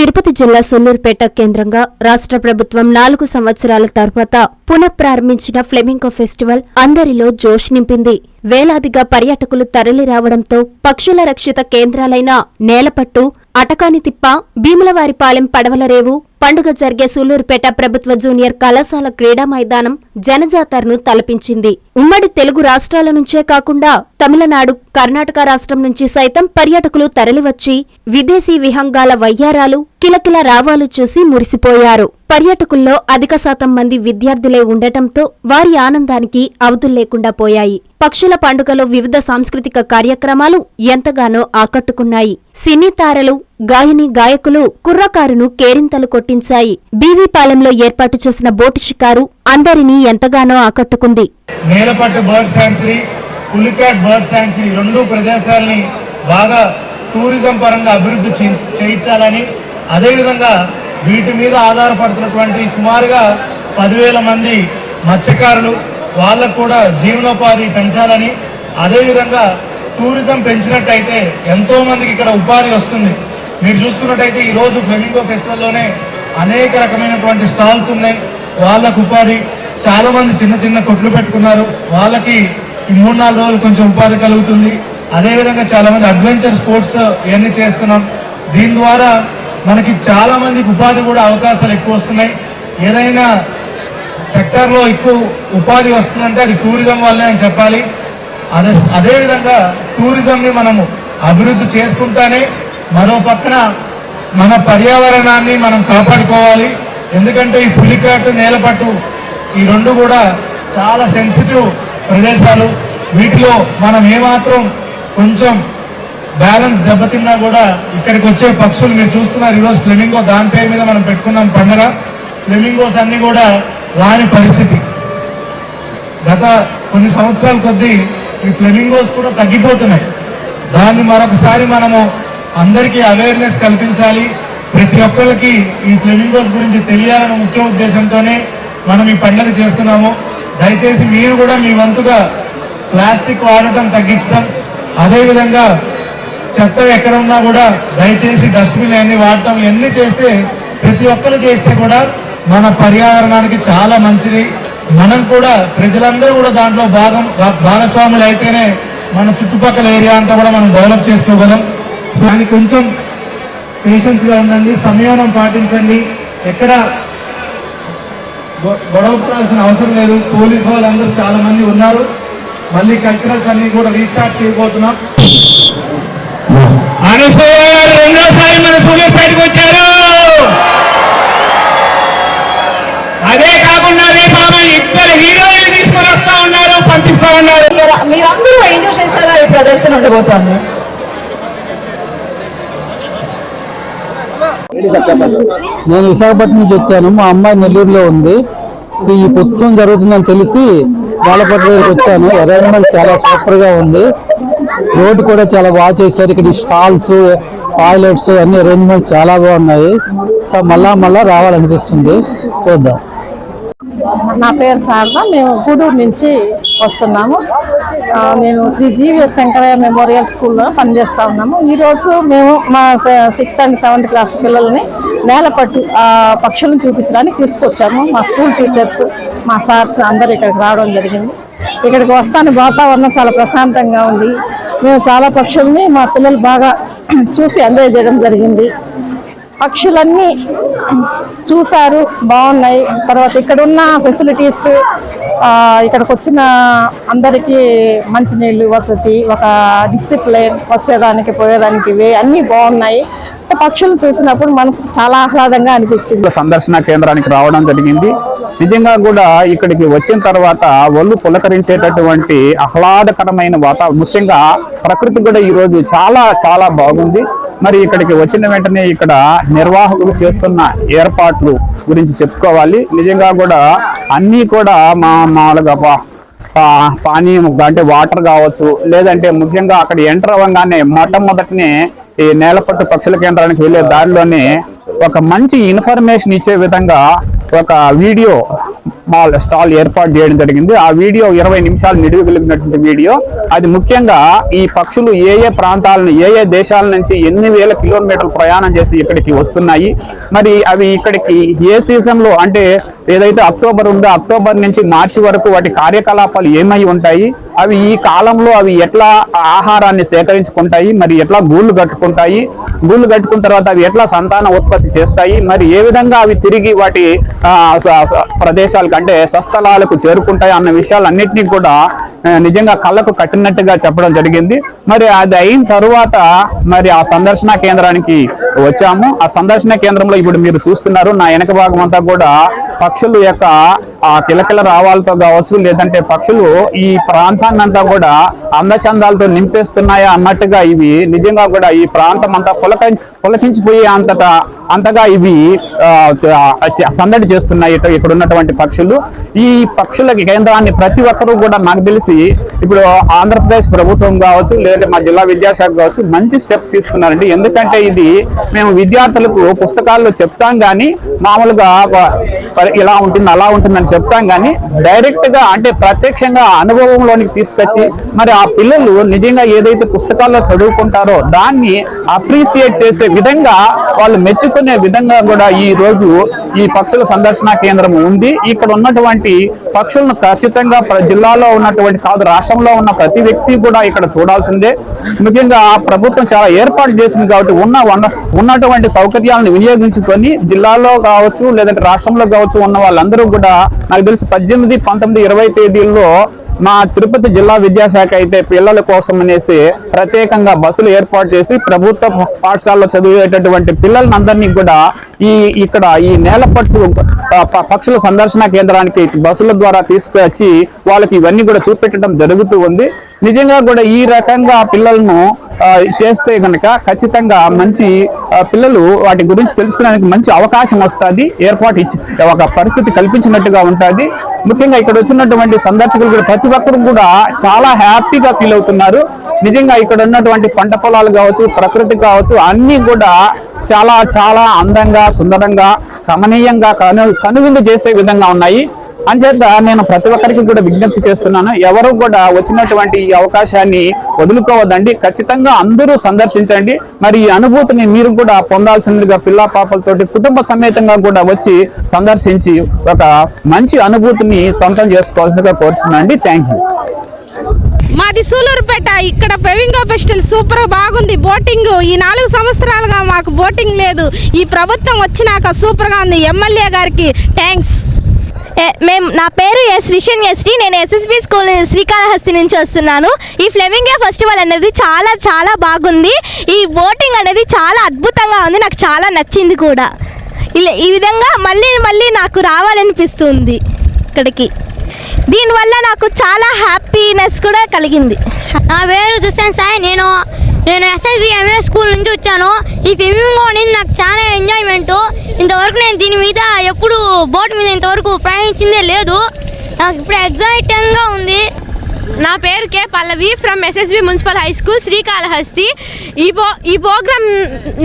తిరుపతి జిల్లా సొల్లూరుపేట కేంద్రంగా రాష్ట్ర ప్రభుత్వం నాలుగు సంవత్సరాల తర్వాత పునఃప్రారంభించిన ఫ్లెమింకో ఫెస్టివల్ అందరిలో జోష్ నింపింది. వేలాదిగా పర్యాటకులు తరలి రావడంతో పక్షుల రక్షిత కేంద్రాలైన నేలపట్టు అటకానితిప్ప భీములవారిపాలెం పడవలరేవు పండుగ జరిగే సూళ్ళూరుపేట ప్రభుత్వ జూనియర్ కళాశాల క్రీడా మైదానం జనజాతరను తలపించింది. ఉమ్మడి తెలుగు రాష్ట్రాల నుంచే కాకుండా తమిళనాడు కర్ణాటక రాష్ట్రం నుంచి సైతం పర్యాటకులు తరలివచ్చి విదేశీ విహంగాల వయ్యారాలు కిలకిల రావాలు చూసి మురిసిపోయారు. పర్యాటకుల్లో అధిక శాతం మంది విద్యార్థులే ఉండటంతో వారి ఆనందానికి అవధుల్లేకుండా పోయాయి. పక్షుల పండుగలో వివిధ సాంస్కృతిక కార్యక్రమాలు ఎంతగానో ఆకట్టుకున్నాయి. సినీ తారలు గాయని గాయకులు కుర్రకారును కేరింతలు కొట్టించాయి. బీవీపాలెంలో ఏర్పాటు చేసిన బోటు షికారు అందరినీ ఎంతగానో ఆకట్టుకుంది. Nelapattu bird sanctuary bird sanctuary రెండు ప్రదేశాలని బాగా టూరిజం పరంగా అభివృద్ధి చేయించాలని అదేవిధంగా వీటి మీద ఆధారపడుతున్నటువంటి సుమారుగా పదివేల మంది మత్స్యకారులు వాళ్ళకు కూడా జీవనోపాధి పెంచాలని అదేవిధంగా టూరిజం పెంచినట్టయితే ఎంతో మందికి ఇక్కడ ఉపాధి వస్తుంది. మీరు చూసుకున్నట్టయితే ఈరోజు ఫ్లెమింగో ఫెస్టివల్లోనే అనేక రకమైనటువంటి స్టాల్స్ ఉన్నాయి. వాళ్ళకు ఉపాధి చాలా మంది చిన్న చిన్న కొట్లు పెట్టుకున్నారు. వాళ్ళకి ఈ మూడు నాలుగు రోజులు కొంచెం ఉపాధి కలుగుతుంది. అదేవిధంగా చాలా మంది అడ్వెంచర్ స్పోర్ట్స్ ఇవన్నీ చేస్తున్నాం. దీని ద్వారా మనకి చాలా మందికి ఉపాధి కూడా అవకాశాలు ఎక్కువ వస్తున్నాయి. ఏదైనా సెక్టార్లో ఎక్కువ ఉపాధి వస్తుందంటే అది టూరిజం వల్లే అని చెప్పాలి. అదే అదేవిధంగా టూరిజంని మనము అభివృద్ధి చేసుకుంటానే మరో పక్కన మన పర్యావరణాన్ని మనం కాపాడుకోవాలి. ఎందుకంటే ఈ పులికాటు నేలపట్టు ఈ రెండు కూడా చాలా సెన్సిటివ్ ప్రదేశాలు. వీటిలో మనం ఏమాత్రం కొంచెం బ్యాలెన్స్ దెబ్బతిన్నా కూడా ఇక్కడికి వచ్చే పక్షులు మీరు చూస్తున్నారు. ఈరోజు ఫ్లెమింగో దాని పేరు మీద మనం పెట్టుకున్నాం పండగ. ఫ్లెమింగోస్ అన్ని కూడా రాని పరిస్థితి. గత కొన్ని సంవత్సరాల కొద్దీ ఈ ఫ్లెమింగోస్ కూడా తగ్గిపోతున్నాయి. దాన్ని మరొకసారి మనము అందరికీ అవేర్నెస్ కల్పించాలి. ప్రతి ఒక్కళ్ళకి ఈ ఫ్లెమింగోస్ గురించి తెలియాలన్న ముఖ్య ఉద్దేశంతోనే మనం ఈ పండుగ చేస్తున్నాము. దయచేసి మీరు కూడా మీ వంతుగా ప్లాస్టిక్ వాడటం తగ్గించడం. అదేవిధంగా చెత్త ఎక్కడ ఉన్నా కూడా దయచేసి డస్ట్బిన్ అన్ని వాడటం ఇవన్నీ చేస్తే ప్రతి ఒక్కరు చేస్తే కూడా మన పర్యావరణానికి చాలా మంచిది. మనం కూడా ప్రజలందరూ కూడా దాంట్లో భాగం భాగస్వాములు అయితేనే మన చుట్టుపక్కల ఏరియా అంతా కూడా మనం డెవలప్ చేసుకోగలం. సో దానికి కొంచెం పేషెన్స్గా ఉండండి సంయమనం పాటించండి. ఎక్కడ గొ- గొడవ పడాల్సిన అవసరం లేదు. పోలీస్ వాళ్ళందరూ చాలా మంది ఉన్నారు. మళ్ళీ కల్చరల్స్ అన్ని కూడా రీస్టార్ట్ చేయబోతున్నాం. అనసూయ గారు రెండోసారి మన వచ్చారు. అదే కాకుండా రేపు ఆమె ఇద్దరు హీరోయిన్లు తీసుకొని వస్తా ఉన్నారు పంపిస్తా ఉన్నారు. మీర- మీరందరూ ఎంజాయ్ చేసేలా ఈ ప్రదర్శన ఉండబోతోంది. నేను విశాఖపట్నం నుంచి వచ్చాను. మా అమ్మాయి నెల్లూరులో ఉంది. సో ఈ ఉత్సవం జరుగుతుందని తెలిసి బాలపట్ల దగ్గరికి వచ్చాను. అరేంజ్మెంట్ చాలా సూపర్గా ఉంది. రోడ్డు కూడా చాలా బాగా చేశారు. ఇక్కడ స్టాల్స్ టాయిలెట్స్ అన్ని అరేంజ్మెంట్ చాలా బాగున్నాయి. సో మళ్ళా మళ్ళా రావాలనిపిస్తుంది. చూద్దాం. నా పేరు శారద. మేము గూడూరు నుంచి వస్తున్నాము. నేను శ్రీ జీవిఎస్ శంకరయ్య మెమోరియల్ స్కూల్లో పనిచేస్తా ఉన్నాము. ఈరోజు మేము మా సిక్స్త్ అండ్ సెవెంత్ క్లాస్ పిల్లల్ని నేలపట్టు పట్టు పక్షులను చూపించడానికి తీసుకొచ్చాము. మా స్కూల్ టీచర్స్ మా సార్స్ అందరు ఇక్కడికి రావడం జరిగింది. ఇక్కడికి వస్తాను. వాతావరణం చాలా ప్రశాంతంగా ఉంది. మేము చాలా పక్షుల్ని మా పిల్లలు బాగా చూసి ఎంజాయ్ చేయడం జరిగింది. పక్షులన్నీ చూశారు బాగున్నాయి. తర్వాత ఇక్కడ ఉన్న ఫెసిలిటీస్ ఇక్కడికి వచ్చిన అందరికీ మంచినీళ్ళు వసతి ఒక డిసిప్లిన్ వచ్చేదానికి పోయేదానికి ఇవి అన్నీ బాగున్నాయి. పక్షులు చూసినప్పుడు మనసు చాలా ఆహ్లాదంగా అనిపించింది. సందర్శన కేంద్రానికి రావడం జరిగింది. నిజంగా కూడా ఇక్కడికి వచ్చిన తర్వాత ఒళ్ళు పులకరించేటటువంటి ఆహ్లాదకరమైన వాతావరణం ముఖ్యంగా ప్రకృతి కూడా ఈ రోజు చాలా చాలా బాగుంది. మరి ఇక్కడికి వచ్చిన వెంటనే ఇక్కడ నిర్వాహకులు చేస్తున్న ఏర్పాట్లు గురించి చెప్పుకోవాలి. నిజంగా కూడా అన్నీ కూడా మా మామూలుగా పానీయం అంటే వాటర్ కావచ్చు లేదంటే ముఖ్యంగా అక్కడ ఎంటర్ అవ్వగానే మొట్టమొదటినే ఈ నేలపట్టు పక్షుల కేంద్రానికి వెళ్ళే దారిలోనే ఒక మంచి ఇన్ఫర్మేషన్ ఇచ్చే విధంగా ఒక వీడియో మాల్ స్టాల్ ఏర్పాటు చేయడం జరిగింది. ఆ వీడియో ఇరవై నిమిషాలు నిడివిగలిగినటువంటి వీడియో. అది ముఖ్యంగా ఈ పక్షులు ఏ ఏ ప్రాంతాలను ఏ ఏ దేశాల నుంచి ఎన్ని వేల కిలోమీటర్లు ప్రయాణం చేసి ఇక్కడికి వస్తున్నాయి. మరి అవి ఇక్కడికి ఏ సీజన్లో అంటే ఏదైతే అక్టోబర్ ఉందో అక్టోబర్ నుంచి మార్చి వరకు వాటి కార్యకలాపాలు ఏమై ఉంటాయి? అవి ఈ కాలంలో అవి ఎట్లా ఆహారాన్ని సేకరించుకుంటాయి మరి ఎట్లా గూళ్ళు కట్టుకుంటాయి గూళ్ళు కట్టుకున్న తర్వాత అవి ఎట్లా సంతాన ఉత్పత్తి చేస్తాయి మరి ఏ విధంగా అవి తిరిగి వాటి ప్రదేశాలకు అంటే స్వస్థలాలకు చేరుకుంటాయి అన్న విషయాలన్నింటినీ కూడా నిజంగా కళ్ళకు కట్టినట్టుగా చెప్పడం జరిగింది. మరి అది అయిన తరువాత మరి ఆ సందర్శన కేంద్రానికి వచ్చాము. ఆ సందర్శన కేంద్రంలో ఇప్పుడు మీరు చూస్తున్నారు నా వెనక భాగం అంతా కూడా పక్షుల యొక్క ఆ కిలకిల రావాలతో కావచ్చు లేదంటే పక్షులు ఈ ప్రాంతాన్ని అంతా కూడా అందచందాలతో నింపేస్తున్నాయా అన్నట్టుగా ఇవి నిజంగా కూడా ఈ ప్రాంతం అంతా పులక పులకించిపోయే అంతటా అంతగా ఇవి సందడి చేస్తున్నాయి. ఇక్కడ ఉన్నటువంటి పక్షులు. ఈ పక్షుల కేంద్రాన్ని ప్రతి ఒక్కరూ కూడా నాకు తెలిసి ఇప్పుడు ఆంధ్రప్రదేశ్ ప్రభుత్వం కావచ్చు లేదంటే మా జిల్లా విద్యాశాఖ కావచ్చు మంచి స్టెప్ తీసుకున్నారండి. ఎందుకంటే ఇది మేము విద్యార్థులకు పుస్తకాల్లో చెప్తాం కానీ మామూలుగా ఇలా ఉంటుంది అలా ఉంటుందని చెప్తాం కానీ డైరెక్ట్గా అంటే ప్రత్యక్షంగా అనుభవంలోనికి తీసుకొచ్చి మరి ఆ పిల్లలు నిజంగా ఏదైతే పుస్తకాల్లో చదువుకుంటారో దాన్ని అప్రిసియేట్ చేసే విధంగా వాళ్ళు మెచ్చుకునే విధంగా కూడా ఈ రోజు ఈ పక్షుల సందర్శన కేంద్రం ఉంది. ఇక్కడ ఉన్నటువంటి పక్షులను ఖచ్చితంగా జిల్లాలో ఉన్నటువంటి కాదు రాష్ట్రంలో ఉన్న ప్రతి వ్యక్తి కూడా ఇక్కడ చూడాల్సిందే. ముఖ్యంగా ప్రభుత్వం చాలా ఏర్పాటు చేసింది కాబట్టి ఉన్న ఉన్న- ఉన్నటువంటి సౌకర్యాలను వినియోగించుకొని జిల్లాలో కావచ్చు లేదంటే రాష్ట్రంలో కావచ్చు ఉన్న వాళ్ళందరూ కూడా నాకు తెలిసి పద్దెనిమిది పంతొమ్మిది ఇరవై తేదీల్లో మా తిరుపతి జిల్లా విద్యాశాఖ అయితే పిల్లల కోసం అనేసి ప్రత్యేకంగా బస్సులు ఏర్పాటు చేసి ప్రభుత్వ పాఠశాలలో చదివేటటువంటి పిల్లలందరినీ కూడా ఈ ఇక్కడ ఈ నేలపట్టు పక్షుల సందర్శన కేంద్రానికి బస్సుల ద్వారా తీసుకువచ్చి వాళ్ళకి ఇవన్నీ కూడా చూపెట్టడం జరుగుతూ ఉంది. నిజంగా కూడా ఈ రకంగా పిల్లలను చేస్తే కనుక ఖచ్చితంగా మంచి పిల్లలు వాటి గురించి తెలుసుకోవడానికి మంచి అవకాశం వస్తుంది ఏర్పాటు ఇచ్చి ఒక పరిస్థితి కల్పించినట్టుగా ఉంటుంది. ముఖ్యంగా ఇక్కడ వచ్చినటువంటి సందర్శకులు కూడా ప్రతి ఒక్కరు కూడా చాలా హ్యాపీగా ఫీల్ అవుతున్నారు. నిజంగా ఇక్కడ ఉన్నటువంటి పంట పొలాలు కావచ్చు ప్రకృతి కావచ్చు అన్నీ కూడా చాలా చాలా అందంగా సుందరంగా రమణీయంగా కను కనువిందు చేసే విధంగా ఉన్నాయి. అంచేత నేను ప్రతి ఒక్కరికి కూడా విజ్ఞప్తి చేస్తున్నాను ఎవరు కూడా వచ్చినటువంటి ఈ అవకాశాన్ని వదులుకోవద్దండి. ఖచ్చితంగా అందరూ సందర్శించండి. మరి ఈ అనుభూతిని మీరు కూడా పొందాల్సిందిగా పిల్ల పాపలతోటి కుటుంబ సమేతంగా కూడా వచ్చి సందర్శించి ఒక మంచి అనుభూతిని సొంతం చేసుకోవాల్సిందిగా కోరుతున్నాండి థ్యాంక్ యూ. మాది సూలూరుపేట ఇక్కడ పెవింగో ఫెస్టివల్ సూపర్ బాగుంది. బోటింగ్ ఈ నాలుగు సంవత్సరాలుగా మాకు బోటింగ్ లేదు. ఈ ప్రభుత్వం వచ్చినాక సూపర్గా ఉంది. ఎమ్మెల్యే గారికి థ్యాంక్స్. మేము నా పేరు ఎస్ రిషన్ ఎస్టీ నేను ఎస్ఎస్బి స్కూల్ శ్రీకాళహస్తి నుంచి వస్తున్నాను. ఈ ఫ్లెమింగే ఫెస్టివల్ అనేది చాలా చాలా బాగుంది. ఈ బోటింగ్ అనేది చాలా అద్భుతంగా ఉంది. నాకు చాలా నచ్చింది కూడా. ఇలా ఈ విధంగా మళ్ళీ మళ్ళీ నాకు రావాలనిపిస్తుంది ఇక్కడికి. దీనివల్ల నాకు చాలా హ్యాపీనెస్ కూడా కలిగింది. నా పేరు దుస్సాన్ సాయి. నేను నేను ఎస్ఎస్బి ఎంఎస్ స్కూల్ నుంచి వచ్చాను. ఈ స్విమ్మింగ్ అనేది నాకు చాలా ఎంజాయ్మెంట్ ఇంతవరకు నేను దీని మీద ఎప్పుడు బోట్ మీద ఇంతవరకు ప్రయాణించిందే లేదు. నాకు ఇప్పుడు ఎగ్జైటింగ్గా ఉంది. నా పేరు K Pallavi from SSB municipal high school Srikalahasti. ఈ పో ఈ ప్రోగ్రాం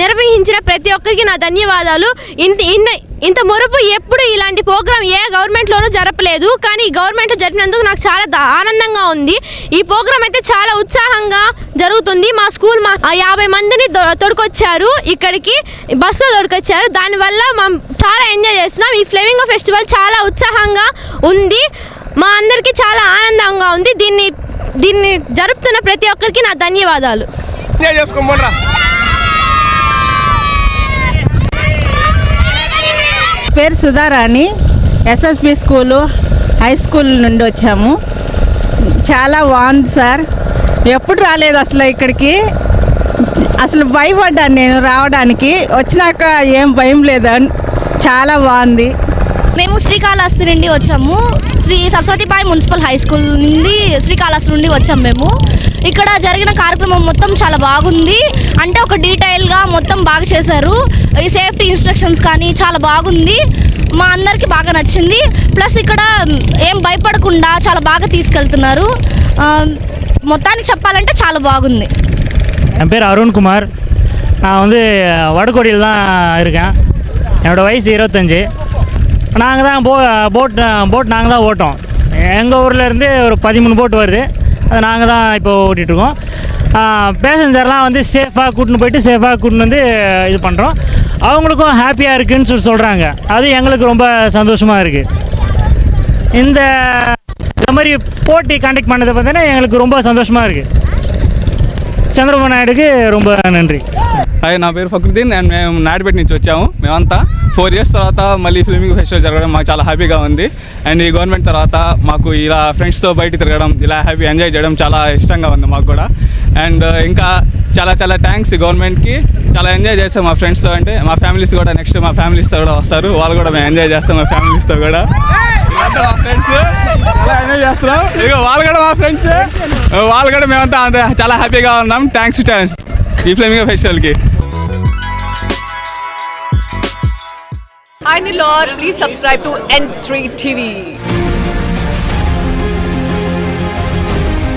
నిర్వహించిన ప్రతి ఒక్కరికి నా ధన్యవాదాలు. ఇంత ఇన్న ఇంత మురుపు ఎప్పుడు ఇలాంటి ప్రోగ్రాం ఏ గవర్నమెంట్లోనూ జరపలేదు. కానీ గవర్నమెంట్లో జరిపినందుకు నాకు చాలా ద- ఆనందంగా ఉంది. ఈ ప్రోగ్రామ్ అయితే చాలా ఉత్సాహంగా జరుగుతుంది. మా స్కూల్ మా యాభై మందిని తొడుకొచ్చారు. ఇక్కడికి బస్సులో తొడుకొచ్చారు. దానివల్ల మేము చాలా ఎంజాయ్ చేస్తున్నాం. ఈ ఫ్లెమింగో ఫెస్టివల్ చాలా ఉత్సాహంగా ఉంది. మా అందరికీ చాలా ఆనందంగా ఉంది. దీన్ని దీన్ని జరుపుతున్న ప్రతి ఒక్కరికి నా ధన్యవాదాలు. పేరు Sudharani. SSP school high school నుండి వచ్చాము. చాలా బాగుంది సార్. ఎప్పుడు రాలేదు అసలు ఇక్కడికి. అసలు భయపడ్డాను నేను రావడానికి. వచ్చినాక ఏం భయం లేదు. చాలా బాగుంది. మేము శ్రీకాళహస్తి నుండి వచ్చాము. Shri Saraswatibai municipal high school నుండి శ్రీకాళహస్తి నుండి వచ్చాము మేము ఇక్కడ జరిగిన కార్యక్రమం మొత్తం చాలా బాగుంది అంటే ఒక డీటెయిల్గా మొత్తం బాగా చేశారు ఈ సేఫ్టీ ఇన్స్ట్రక్షన్స్ కానీ చాలా బాగుంది మా అందరికీ బాగా నచ్చింది ప్లస్ ఇక్కడ ఏం భయపడకుండా చాలా బాగా తీసుకెళ్తున్నారు ఆ, మొత్తానికి చెప్పాలంటే చాలా బాగుంది என் பேர் அருண்குமார் நான் வந்து வடகோடியில் தான் இருக்கேன் என்னோடய வயசு இருபத்தஞ்சி நாங்கள் தான் போ போட் போட் நாங்கள் தான் ஓட்டோம். எங்கள் ஊர்லேருந்து ஒரு பதிமூணு போட் வருது. அதை நாங்கள் தான் இப்போ ஓட்டிகிட்ருக்கோம். பேசஞ்சர்லாம் வந்து சேஃபாக கூட்டின்னு போயிட்டு சேஃபாக கூட்டின்னு வந்து இது பண்ணுறோம். அவங்களுக்கும் ஹாப்பியாக இருக்குதுன்னு சொல்லி சொல்கிறாங்க அது எங்களுக்கு ரொம்ப சந்தோஷமாக இருக்குது இந்த மாதிரி போட்டி கண்டக்ட் பண்ணதை பார்த்தீங்கன்னா எங்களுக்கு ரொம்ப சந்தோஷமாக இருக்குது చంద్రబాబు నాయుడుకి రొంబ నన్రి. హాయ్ నా పేరు ఫక్రుద్దీన్. అండ్ మేము నాయుడుపేట నుంచి వచ్చాము. మేమంతా ఫోర్ ఇయర్స్ తర్వాత మళ్ళీ ఫిల్మింగ్ ఫెస్టివల్ జరగడం మాకు చాలా హ్యాపీగా ఉంది. అండ్ ఈ గవర్నమెంట్ తర్వాత మాకు ఇలా ఫ్రెండ్స్తో బయట తిరగడం ఇలా హ్యాపీ ఎంజాయ్ చేయడం చాలా ఇష్టంగా ఉంది మాకు కూడా. అండ్ ఇంకా చాలా చాలా థ్యాంక్స్ గవర్నమెంట్కి చాలా ఎంజాయ్ చేస్తాం మా ఫ్రెండ్స్తో అంటే మా ఫ్యామిలీస్ కూడా నెక్స్ట్ మా ఫ్యామిలీస్తో కూడా వస్తారు. వాళ్ళు కూడా మేము ఎంజాయ్ చేస్తాం మా ఫ్యామిలీస్తో కూడా. ఫ్రెండ్స్ ఎంజాయ్ చేస్తున్నాం. ఇక వాళ్ళు కూడా మా ఫ్రెండ్స్ వాళ్ళు కూడా మేమంతా చాలా హ్యాపీగా ఉన్నాం. థ్యాంక్స్ ఈ ఫ్లేమింగ్ ఫెస్టివల్కి Hi Nilor, please subscribe to N3 TV.